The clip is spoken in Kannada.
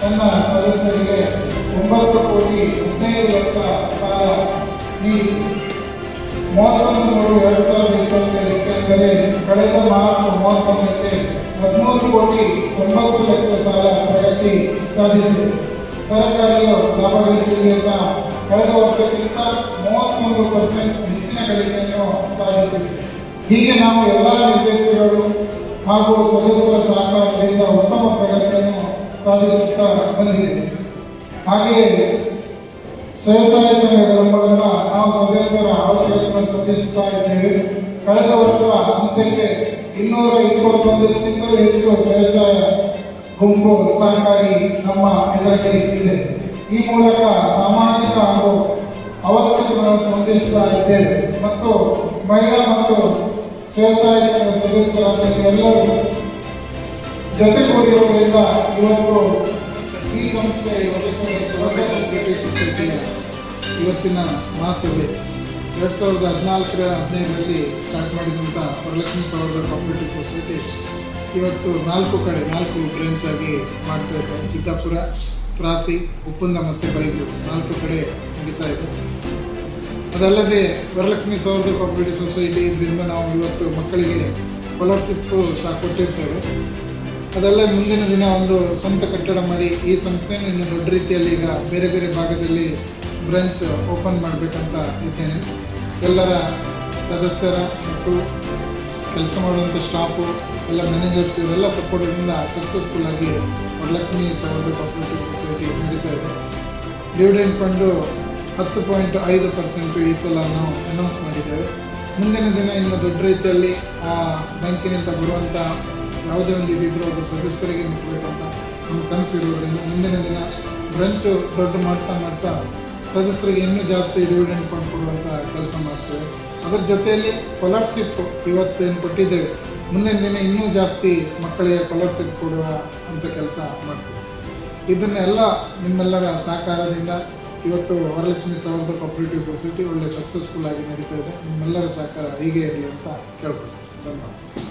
ತನ್ನ ಸದಸ್ಯರಿಗೆ ಒಂಬತ್ತು ಕೋಟಿ ಹದಿನೈದು ಲಕ್ಷ ಸಾಲ ನೀಡಿ ಮೂರು ಎರಡು ಸಾವಿರದ ಇಪ್ಪತ್ತೈದಕ್ಕೆಂದರೆ ಕಳೆದ ನಾಲ್ಕು ಮೂವತ್ತೊಂದಕ್ಕೆ ಹದಿಮೂರು ಕೋಟಿ ಒಂಬತ್ತು ಲಕ್ಷ ಸಾಲ ಪ್ರಗತಿ ಸಾಧಿಸಿದೆ ಸರ್ಕಾರಿ ಲಾಭ ಕಳೆದ ವರ್ಷಕ್ಕಿಂತ ಮೂವತ್ತ್ಮೂರು ಪರ್ಸೆಂಟ್ ಹೆಚ್ಚಿನ ಗಳಿಕೆಯನ್ನು ಸಾಧಿಸಿದೆ. ಹೀಗೆ ನಾವು ಎಲ್ಲ ನಿರ್ದೇಶಕರು ಹಾಗೂ ಸದಸ್ಯರ ಸಹಕಾರದಿಂದ ಉತ್ತಮ ಪ್ರಗತಿಯನ್ನು ಸಾಧಿಸುತ್ತಾ ಬಂದಿದೆ ಹಾಗೆಯೇ ಸ್ವಸಹಾಯ ಸಂಘಗಳ ಮೂಲಕ ನಾವು ಸದಸ್ಯರ ಅವಶ್ಯಕತೆಯನ್ನು ಸೂಚಿಸುತ್ತಾ ಇದ್ದೇವೆ. ಕಳೆದ ವರ್ಷ ಅಂತ್ಯಕ್ಕೆ ಇನ್ನೂರ ಇಪ್ಪತ್ತೊಂದಕ್ಕಿಂತಲೂ ಹೆಚ್ಚು ಸ್ವಸಹಾಯ ಗುಂಪು ಸಹಕಾರಿ ನಮ್ಮ ಇದರಲ್ಲಿ ಇದೆ. ಈ ಮೂಲಕ ಸಾಮಾಜಿಕ ಹಾಗೂ ಅವಶ್ಯಕತೆಗಳನ್ನು ಸೂಚಿಸುತ್ತಾ ಇದ್ದೇವೆ. ಮತ್ತು ಮಹಿಳಾ ಮತ್ತು ಸ್ವಯಂಸಹಾಯ ಸಂಘ ಸದಸ್ಯರಾದ ಜೊತೆಗೂಡಿರುವುದರಿಂದ ಇವತ್ತು ಈ ಸಂಸ್ಥೆ ಸೊಸೈಟಿಯ ಇವತ್ತಿನ ಮಹಾಸಭೆ ಎರಡು ಸಾವಿರದ ಹದಿನಾಲ್ಕರ ಹದಿನೈದರಲ್ಲಿ ಸ್ಟಾರ್ಟ್ ಮಾಡಿದಂಥ ವರಲಕ್ಷ್ಮಿ ಸಹೋದರ ಕಾಪರೇಟಿವ್ ಸೊಸೈಟಿ ಇವತ್ತು ನಾಲ್ಕು ಕಡೆ, ನಾಲ್ಕು ಬ್ರಾಂಚ್ ಆಗಿ ಮಾಡ್ತಾ ಇದ್ದಾರೆ. ಸಿದ್ದಾಪುರ ತ್ರಾಸಿ ಒಪ್ಪಂದ ಮತ್ತು ಬೈಗೂರು ನಾಲ್ಕು ಕಡೆ ನಡೀತಾ ಇದೆ. ಅದಲ್ಲದೆ ವರಲಕ್ಷ್ಮಿ ಸೌಹೃದ ಕೋಪರೇಟಿವ್ ಸೊಸೈಟಿ ಇದರಿಂದ ನಾವು ಇವತ್ತು ಮಕ್ಕಳಿಗೆ ಸ್ಕಾಲರ್ಶಿಪ್ ಸಹ ಕೊಟ್ಟಿರ್ತೇವೆ. ಅದೆಲ್ಲ ಮುಂದಿನ ದಿನ ಒಂದು ಸ್ವಂತ ಕಟ್ಟಡ ಮಾಡಿ ಈ ಸಂಸ್ಥೆಯನ್ನು ಇನ್ನು ದೊಡ್ಡ ರೀತಿಯಲ್ಲಿ ಈಗ ಬೇರೆ ಬೇರೆ ಭಾಗದಲ್ಲಿ ಬ್ರಾಂಚ್ ಓಪನ್ ಮಾಡಬೇಕಂತ ಇದ್ದೇನೆ. ಎಲ್ಲರ ಸದಸ್ಯರ ಮತ್ತು ಕೆಲಸ ಮಾಡುವಂಥ ಸ್ಟಾಫು, ಎಲ್ಲ ಮ್ಯಾನೇಜರ್ಸ್ ಇವರೆಲ್ಲ ಸಪೋರ್ಟಿಂದ ಸಕ್ಸಸ್ಫುಲ್ ಆಗಿ ವರಲಕ್ಷ್ಮಿ ಸಹೋದರ ಕಾಪರೇಟಿವ್ ಸೊಸೈಟಿ ನಡೀತಾ ಇದೆ. ಡಿವಿಡೆಂಟ್ ಫಂಡು ಹತ್ತು ಪಾಯಿಂಟ್ ಐದು ಪರ್ಸೆಂಟು ಈ ಸಲ ನಾವು ಅನೌನ್ಸ್ ಮಾಡಿದ್ದೇವೆ. ಮುಂದಿನ ದಿನ ಇನ್ನು ದೊಡ್ಡ ರೀತಿಯಲ್ಲಿ ಆ ಬ್ಯಾಂಕಿನಿಂದ ಬರುವಂಥ ಯಾವುದೇ ಒಂದು ಇದಿದ್ರೂ ಅದು ಸದಸ್ಯರಿಗೆ ಮುಟ್ಟಬೇಕಂತ ನಮ್ಮ ಕನಸಿರುವುದರಿಂದ ಮುಂದಿನ ದಿನ ಬ್ರಂಚು ದೊಡ್ಡ ಮಾಡ್ತಾ ಮಾಡ್ತಾ ಸದಸ್ಯರಿಗೆ ಇನ್ನೂ ಜಾಸ್ತಿ ಡಿವಿಡೆಂಡ್ ಕೊಡುವಂಥ ಕೆಲಸ ಮಾಡ್ತೇವೆ. ಅದರ ಜೊತೆಯಲ್ಲಿ ಸ್ಕಾಲರ್ಶಿಪ್ ಏನು ಕೊಟ್ಟಿದ್ದೇವೆ. ಮುಂದಿನ ದಿನ ಇನ್ನೂ ಜಾಸ್ತಿ ಮಕ್ಕಳಿಗೆ ಸ್ಕಾಲರ್ಶಿಪ್ ಕೊಡುವ ಅಂತ ಕೆಲಸ ಮಾಡ್ತೇವೆ. ಇದನ್ನೆಲ್ಲ ನಿಮ್ಮೆಲ್ಲರ ಸಹಕಾರದಿಂದ ಇವತ್ತು ವರಲಕ್ಷ್ಮಿ ಸಹೋದರ ಕಾಪರೇಟಿವ್ ಸೊಸೈಟಿ ಒಳ್ಳೆ ಸಕ್ಸಸ್ಫುಲ್ ಆಗಿ ನಡೀತಾ ಇದೆ. ನಿಮ್ಮೆಲ್ಲರ ಸಹಕಾರ ಹೀಗೆ ಇರಲಿ ಅಂತ ಕೇಳ್ಕೊಳ್ತೀನಿ. ಧನ್ಯವಾದ.